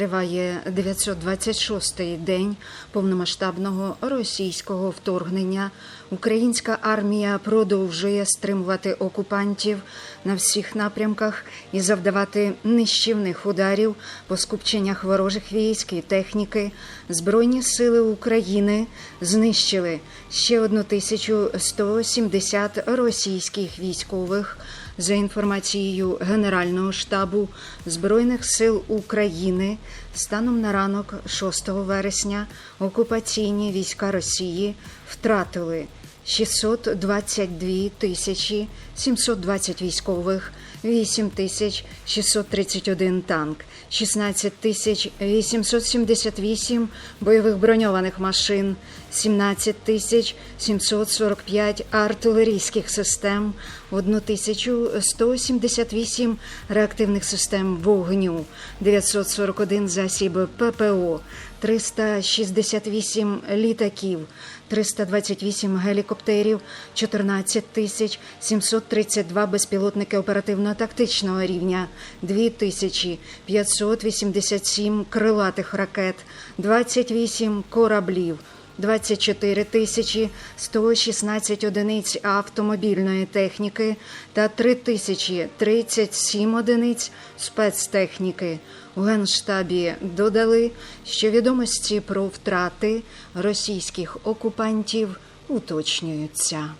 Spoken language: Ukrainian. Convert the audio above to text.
триває 926-й день повномасштабного російського вторгнення. Українська армія продовжує стримувати окупантів на всіх напрямках і завдавати нищівних ударів по скупченнях ворожих військ і техніки. Збройні сили України знищили ще 1170 російських військових. За інформацією Генерального штабу Збройних сил України, станом на ранок 6 вересня окупаційні війська Росії втратили 622 тисячі 720 військових, 8 тисяч 631 танк, 16 тисяч 878 бойових броньованих машин, 17 тисяч 745 артилерійських систем, 1178 реактивних систем вогню, 941 засіб ППО, 368 літаків, 328 гелікоптерів, 14 тисяч 732 безпілотники оперативно-тактичного рівня, 2587 крилатих ракет, 28 кораблів, 24 тисячі 116 одиниць автомобільної техніки та 3 тисячі 37 одиниць спецтехніки. У Генштабі додали, що відомості про втрати російських окупантів уточнюються.